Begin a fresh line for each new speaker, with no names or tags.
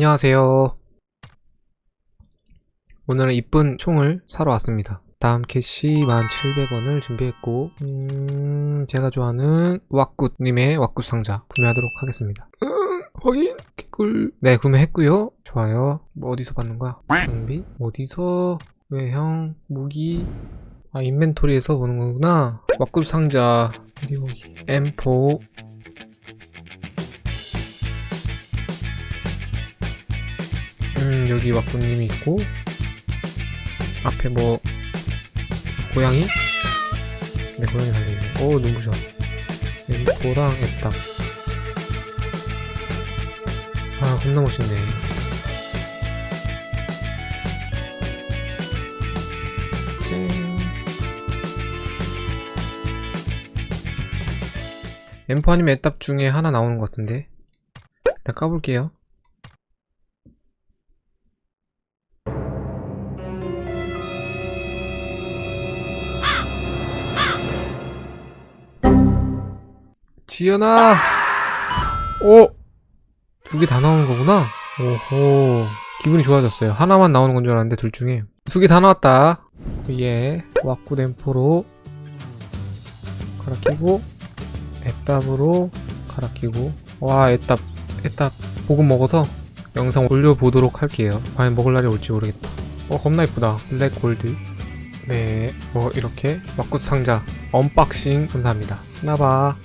안녕하세요. 오늘은 이쁜 총을 사러 왔습니다. 다음 캐시 1,700원을 준비했고, 음, 제가 좋아하는 왁굿님의 왁굿 상자 구매하도록 하겠습니다. 응, 확인! 개꿀. 네, 구매했고요 좋아요. 뭐 어디서 받는 거야? 장비? 어디서? 외형? 무기? 아, 인벤토리에서 보는 거구나. 왁굿 상자. 보기. M4. 여기 왁구님이 있고, 앞에 뭐, 고양이? 네, 고양이 달려있네. 오, 눈부셔. 엠포랑 애답. 아, 겁나 멋있네. 찡. 엠포 아니면 애답 중에 하나 나오는 것 같은데. 일단 까볼게요. 지연아! 오! 두 개 다 나오는 거구나? 오호. 기분이 좋아졌어요. 하나만 나오는 건 줄 알았는데 둘 중에. 두 개 다 나왔다. 예. 왁구 댐포로 갈아 끼고, 애답으로 갈아 끼고. 와, 애답, 애답. 보금 먹어서 영상 올려보도록 할게요. 과연 먹을 날이 올지 모르겠다. 어, 겁나 이쁘다. 블랙 골드. 네. 뭐, 이렇게. 왁구 상자. 언박싱 감사합니다. 나봐.